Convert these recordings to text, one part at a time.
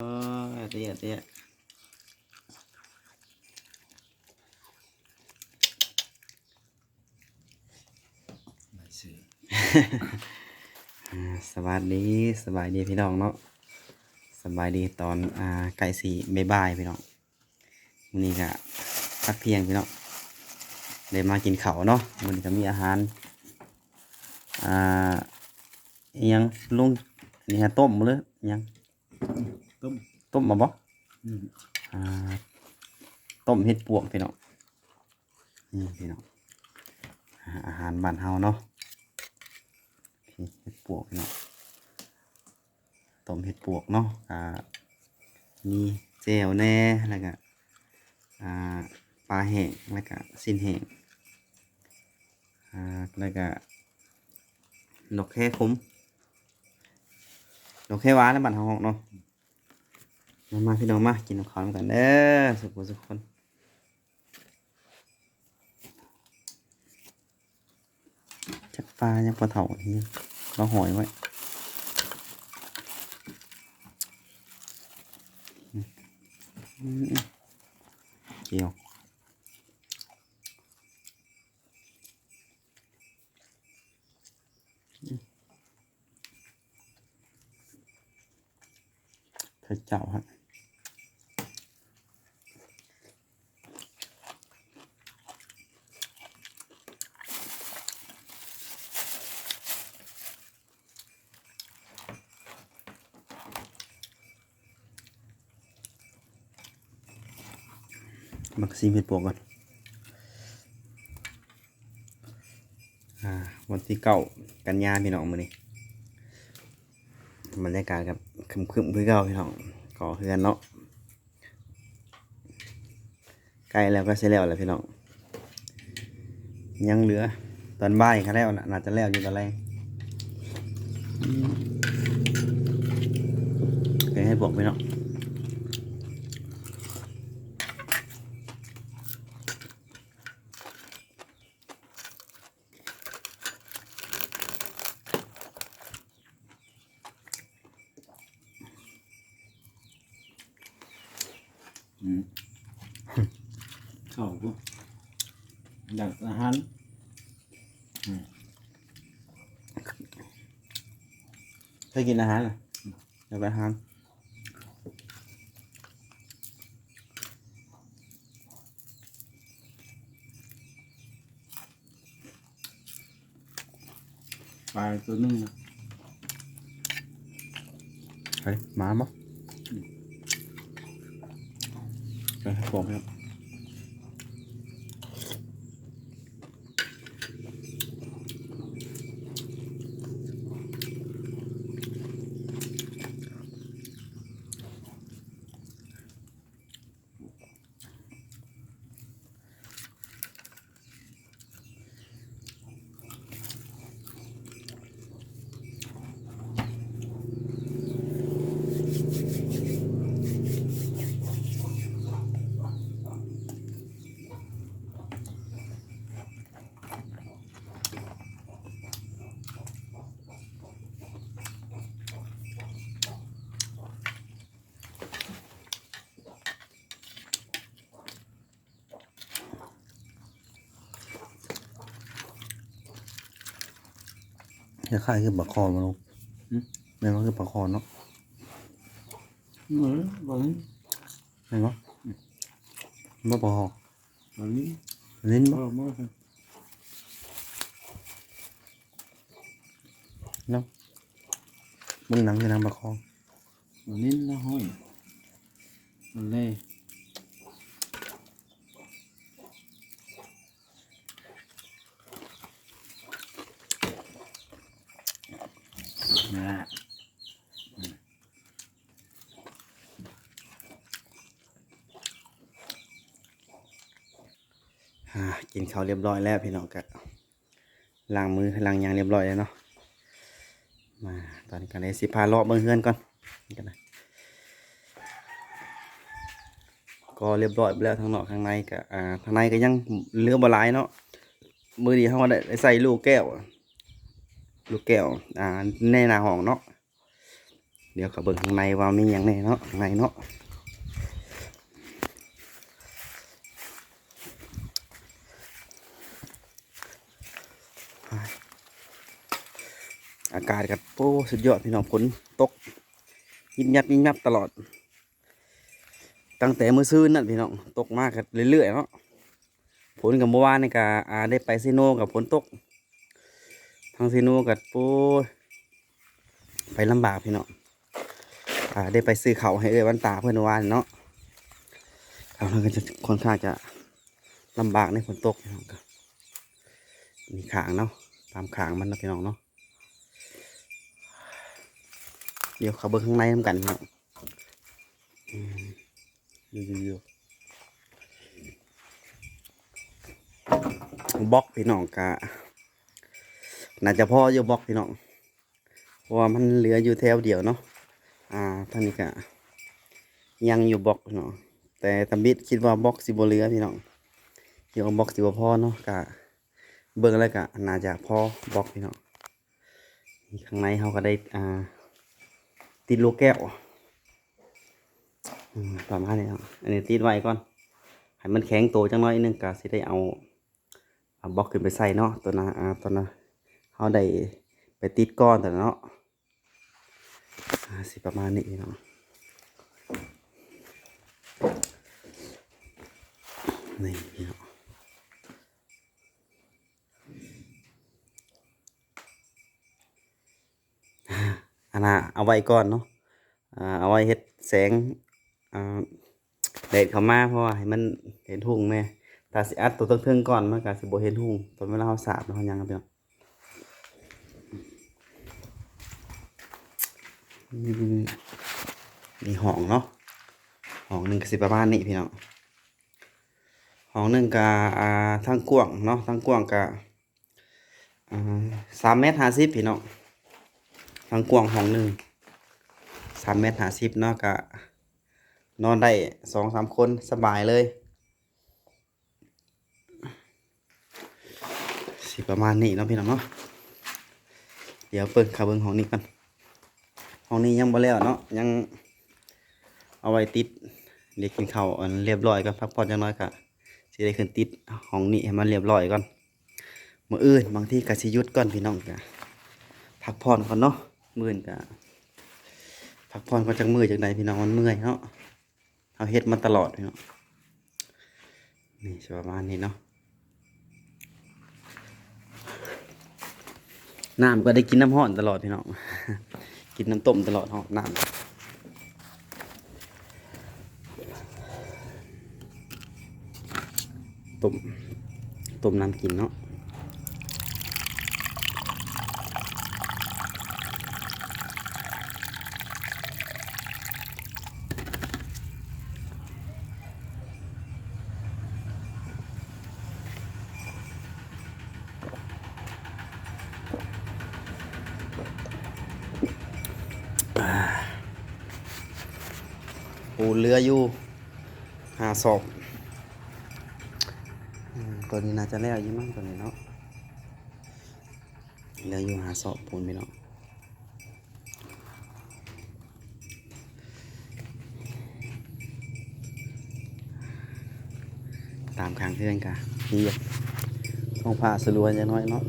เออเตี้ยเตี้ยสวัสดีสบายดีพี่น้องเนาะสบายดีตอนอ่าไก่สีบ่ายพี่น้องวันนี้ก็พักเที่ยงพี่น้องเลยมากินเขาเนาะวันนี้ก็มีอาหารอ่ายังลุงนี่ฮะต้มเลยยัง ต้มต้มมาบ่อืมอ่าต้มเห็ดปวกพี่น้องนี่พี่น้องอ่าอาหารบ้านเฮาเนาะนี่เห็ดปวกพี่น้องต้มเห็ดปวกเนาะอ่ามีเจลแหน่แล้วก็อ่าปลาแห้งแล้วก็สิ้นแห้งอ่าแล้วก็นกแค่คุ้มนกแค่หวานแล้วบ้านเฮาเนาะ มามาพี่น้องมากินข้าวกันเด้อสุขสุขคนจักปลายังปลาเถาที่เราหอยไว้เกี่ยวเธอเจ้าฮะ มักซีเม็ดปวกก่อนอ่าวันที่เก้ากันยาพี่น้องมือนี้บรรยากาศกับคึมคึมๆคือเก้าพี่น้องก่อเฮือนเนาะใกล้แล้วก็เสร็จแล้วแหละพี่น้องยังเหลือ ตอนบ่ายก็แล้วนะน่าจะแล้วอยู่ตอนแรกโอเคให้บอกพี่น้อง อืมเข้าปุ๊บอยากอาหาร เค ยกินอาหารเหรออยากไปอาหารปลาตัวหนึงนะเฮ้ยหมาบ่ไปให้บอกครับ จะขายคือปลาคอมาลงแม่นว่าคือปลาคอเนาะเออบอกนี้แม่นว่าบ่ปลาคอบอกนี้เล่นบบ่อกมาครับเนาะมึงหนังคือหนังปลาคอบอกนี้ละห้อยมันเล่นะ อ่า กินข้าวเรียบร้อยแล้วพี่น้องก็ล้างมือล้างยางเรียบร้อยแล้วเนาะมาตอนนี้ก็เลยสิพาเลาะเบิ่งเฮือนก่อนกันนะก็เรียบร้อยไปแล้วทางนอกข้างในก็อ่าทางในก็ยังเหลือบลายเนาะมือดีเฮาได้ใส่ลูกแก้ว ลูกแก้วอ่าในหน้าห้องเนาะเดี๋ยวเขาเบิ่งข้างในว่ามีอย่างแน่เนาะข้างในเนาะ กาศกับโอ้สุดยอดพี่น้องฝนตกยิบยับยิบยับตลอด ตั้งแต่มื้อซื่นนั่นพี่น้องตกมากกันเรื่อยๆเนาะฝนกับเมื่อวานนี่ก็อาได้ไปซีโนกับฝนตก ทางซีโนกับปูไปลำบากพี่น้องอ่าได้ไปซื้อเขาให้เอ้ยวันตาเพื่อนวานเนาะเขาเราก็จะค่อนข้างจะลำบากในฝนตกพี่น้องครับมีขางเนาะตามขางมันนะพี่น้องเนาะ เดี๋ยวเขาเบิ่งข้างในน้ำกันพี่น้องอืมอยู่อยู่อยู่บล็อกพี่น้องกะน่าจะพ่ออยู่บล็อกพี่น้องเพราะว่ามันเหลืออยู่แถวเดียวเนาะอ่าท่านนี้ก็ยังอยู่บล็อกพี่น้องแต่ตำบิดคิดว่าบล็อกสิบเหลือพี่น้องคิดว่าบล็อกสิบพ่อเนาะกะเบิ่งแล้วกะน่าจะพ่อบล็อกพี่น้องนี่ข้างในเขาก็ได้อ่า ติดลูกแก้วประมาณนี้เนาะอันนี้ติดไว้ก่อนให้มันแข็งโตจังน้อยนึงกะสิได้เอาเอาบล็อกขึ้นไปใส่เนาะตัวนาตัวนั้นเขาได้ไปติดก้อนแต่เนาะสิประมาณนี้เนาะนี่พี่เนาะ อันน่ะเอาไว้ก่อนเนาะอ่าเอาไว้เฮ็ดแสงอ่าแดดเข้ามาเพราะว่าให้มันเห็นทุ่งแม่ตาสิอัดตัวเทิงๆก่อนมันก็สิบ่เห็นทุ่งตอนเวลาเราสาบเนาะยังครับพี่น้องอืมมีห้องเนาะห้องหนึ่งก็สิประมาณนี้พี่น้องห้องหนึ่งกะอ่าทางกว้างเนาะทางกว้างกะอ่าสามเมตรห้าสิบพี่น้อง ทางกวางห้องหนึ่งสามเมตรห้าสิบเนาะกะนอนได้สองสามคนสบายเลย สิประมาณนี้เนาะพี่น้องเนาะเดี๋ยวเปิดขาเบิ้งห้องนี้กันห้องนี้ยังบ่แล้วเนาะยังเอาไว้ติดเด็กกินข้าวเรียบร้อยก่อนพักผ่อนจังน้อยก็สิได้ขึ้นติดห้องนี้ให้มันเรียบร้อยก่อนมื้ออื่นบางที่ก็สิยุดก่อนพี่น้องก็พักผ่อนก่อนเนาะ มื่นก็พักผ่อนก่อนจักมือจังใดพี่น้องมันเมื่อยเนาะเฮาเฮ็ดมาตลอดพี่น้องนี่สิประมาณนี้เนาะน้ำก็ได้กินน้ำร้อนตลอดพี่น้องกินน้ำต้มตลอดห้องน้ำต้มต้มน้ำกินเนาะ ปูเรืออยู่หาศอกตัวนี้น่าจะแล้วยิ่งมั้งตัวนี้เนาะเรืออยู่หาศอกปูนพี่น้องตามทางเพื่อนกะนี่อยต้องพาสลวนย่างน้อยเนาะ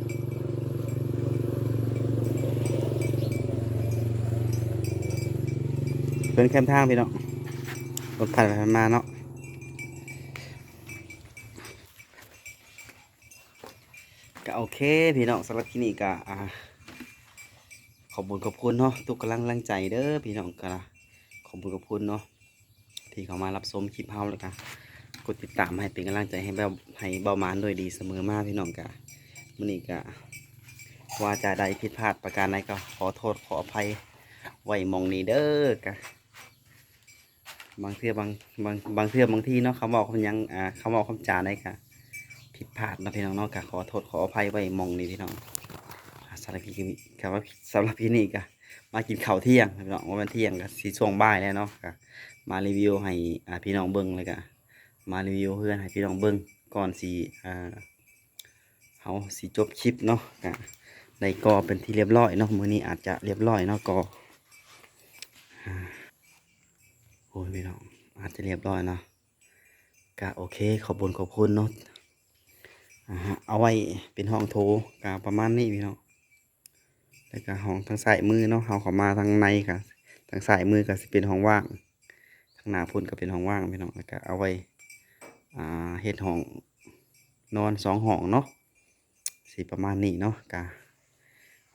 เป็นแคมทางพี่เน้อง รถผ่านไปมาเนาะก็โอเคพี่น้องสำหรับที่นี่ก็อ่าขอบคุณขอบคุณเนาะทุกกำลังแรงใจเด้อพี่น้องก็ขอบคุณขอบคุณเนาะที่เขามารับชมคลิปเฮาแล้วก็กดติดตามให้เป็นกำลังใจให้เบาให้เบามานโดยดีเสมอมาพี่น้องก็มื้อนี้ก็ว่าจะใดผิดพลาดประการใดก็ขอโทษขออภัยไว้มองนี้เด้อก็ บางเทื่อบางบางบางเทื่อบางที่เนาะคำบอกคำยังอ่าคำบอกคำจาได้ค่ะผิดพลาดนะพี่น้องเนาะก็ขอโทษขออภัยไว้มองนี่พี่น้องอ่าสำหรับพี่นี่ครับว่าสำหรับพี่นี่ก็มากินข้าวเที่ยงพี่น้องว่ามันเที่ยงก็สีช่วงบ่ายแล้วเนาะก็มารีวิวให้อ่าพี่น้องเบิ้งเลยก็มารีวิวเพื่อนให้พี่น้องเบิ้งก่อนสีอ่าเขาสีจบคลิปเนาะก็ในกอเป็นที่เรียบร้อยเนาะมือนี้อาจจะเรียบร้อยเนาะกอ โอ้ยพี่น้องอาจจะเรียบร้อยเนาะก็โอเคขอบคุญขอบคุณเนาะเอาไว้เป็นห้องโถก็ประมาณนี้พี่น้องแล้วก็ห้องทางซ้ายมือเนาะเอาเข้ามาทางในก็ทางซ้ายมือก็สิเป็นห้องว่าง ทางหน้าพุ่นก็เป็นห้องว่างพี่น้องแล้วก็เอาไว้อ่าเฮ็ดห้องนอนสองห้องเนาะสิประมาณนี้เนาะก็โ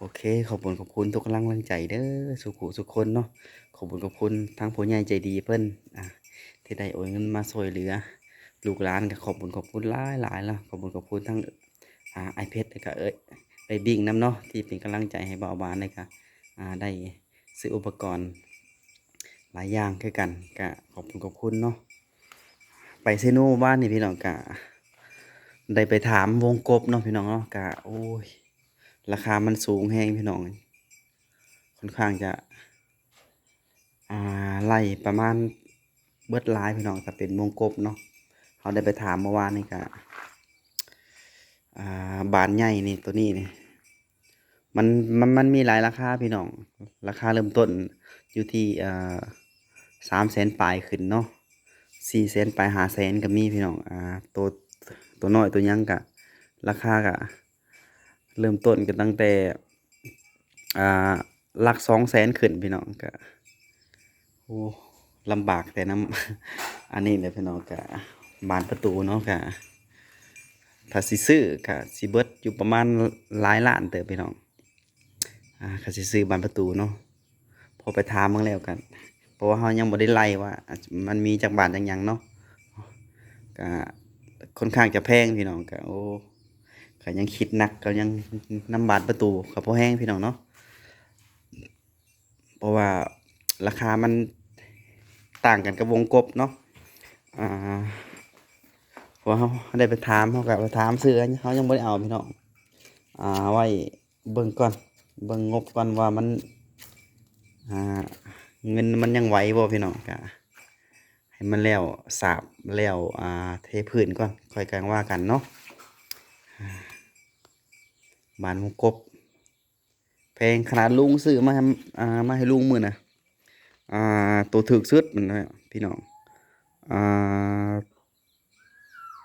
อเค ขอบคุณขอบคุณทุกกำลังแรงใจเด้อสุขุสุขคนเนาะขอบคุณขอบคุณทางผู้ใหญ่ใจดีเพิ่นอะที่ได้โอนเงินมาช่วยเหลือ ลูกหลานก็ขอบคุณขอบคุณหลายหลายล้วขอบคุณขอบคุณทั้งอ่าไอเพชรก็เอ้ยไอบิ่งน้ำเนาะที่เป็นกำลังใจให้เบาบานเลยก็อ่าได้ซื้ออุปกรณ์ หลายอย่างคือกันก็ขอบคุณขอบคุณเนาะไปเซโนบ้านนี่พี่น้องก็ได้ไปถามวงกบเนาะพี่น้องเนาะก็โอ้ย ราคามันสูงแห้งพี่น้อง ค่อนข้างจะ อ่าไล่ประมาณเบิดลายพี่น้องแต่เป็นวงกบเนาะเขาได้ไปถามเมื่อวานนี่ก็อ่าบานใหญ่นี่ตัวนี้นี่มันมันมันมีหลายราคาพี่น้อง ราคาเริ่มต้นอยู่ที่อ่าสามแสนปลายขึ้นเนาะสี่แสนปลายหาแสนก็มีพี่น้องอ่าตัวตัวน้อยตัวยังกะ ราคากะ เริ่มต้นกันตั้งแต่อ่าหลักสองแสนขึ้นพี่น้องก็โอ้ลำบากแต่น้ำอันนี้เลยพี่น้องก็บานประตูเนาะก็ถ้าสิซื้อก็สิเบิร์ดอยู่ประมาณหลายล้านเติบพี่น้องอ่าก็สิซื้อบานประตูเนาะพอไปถามมื่อแล้วกัน เพราะว่าเขายังบ่ได้ไล่ว่า มันมีจากบานจังยังเนาะก็ค่อนข้างจะแพงพี่น้องก็โอ้ ก็ยังคิดหนักก็ยังน้ำบาดประตูกับพอแห้งพี่น้องเนาะเพราะว่าราคามันต่างกันกับวงกบเนาะอ่าเพราเขาได้ไปถามเขากับไปถามซื้อเขายังไม่ได้เอาพี่น้องอ่าไว้เบิ่งก่อนเบิ่งงบก่อนว่ามันอ่าเงินมันยังไหวบ่พี่น้องกะให้มันแล้วสาบแล้วอ่าเทพื้นก่อนค่อยกันว่ากันเนาะ บานวงกบ แพงขนาดลุงซื้อมาให้อ่ามาให้ลุงมือนะอ่าตัวถึกสุดมันนะพี่น้องอ่า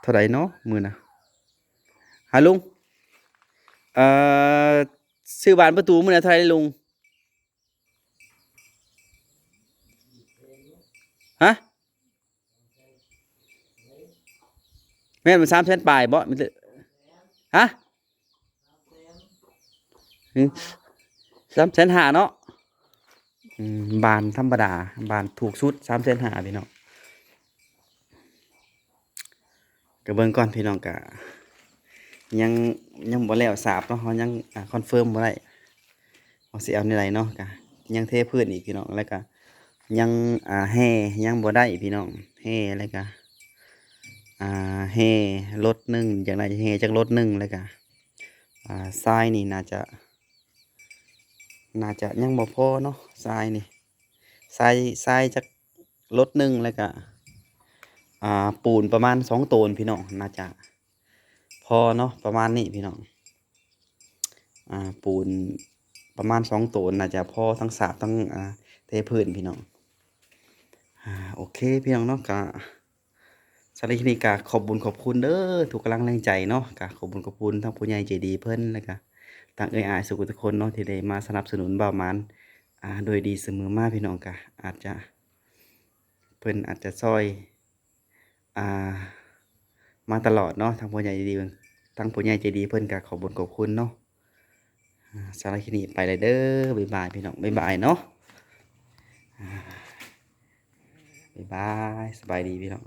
เท่าไหร่เนาะมือนะหาลุงเอ่อซื้อบานประตูมือนะเท่าไหร่ลุงฮะแม่มันสามแสนปลายบ่มันจะฮะ สามแสนหาเนาะบานธรรมดา บานถูกสุดสามแสนหาพี่น้องกระเบื้องก่อนพี่น้องกะยังยังบ่แล้วสาบเนาะเขายังคอนเฟิร์มบ่ได้ว่าสิเอาในไรเนาะกะยังเทพื้นอีกพี่น้องแล้วก็ยังอ่าแห่ยังบ่ได้พี่น้องแห่แล้วก็อ่าแห่รถหนึ่งอย่างไรแห่จากรถหนึ่งแล้วก็อ่าทรายนี่น่าจะ น่าจะยังบ่พอเนาะทรายนี่ทรายทรายจากรถหนึ่งแล้วก็อ่าปูนประมาณสองโตนพี่น้องน่าจะพอเนาะประมาณนี้พี่น้องอ่าปูนประมาณสองโตนน่าจะพอทั้งสาบทั้งอ่าเทพื้นพี่น้องอ่าโอเคพี่น้องเนาะก็สำหรับคลิปนี้ก็ขอบบุญขอบคุณเด้อทุกกำลังแรงใจเนาะก็ขอบบุญขอบคุณทั้งผู้ใหญ่ใจดีเพิ่นแล้วก็ ต่างเอ่ยอายสุขทุกคนเนาะที่ได้มาสนับสนุนเบามันอ่าโดยดีเสมอมาพี่น้องกะอาจจะเพิ่นอาจจะซอยอ่ามาตลอดเนาะทางผู้ใหญ่ใจดีเพิ่นทางผู้ใหญ่ใจดีเพิ่นกะขอบุญขอบคุณเนาะอ่าสารคลิปนี้ไปเลยเด้อบ๊ายบายพี่น้องบ๊ายบายเนาะบ๊ายบายสบายดีพี่น้อง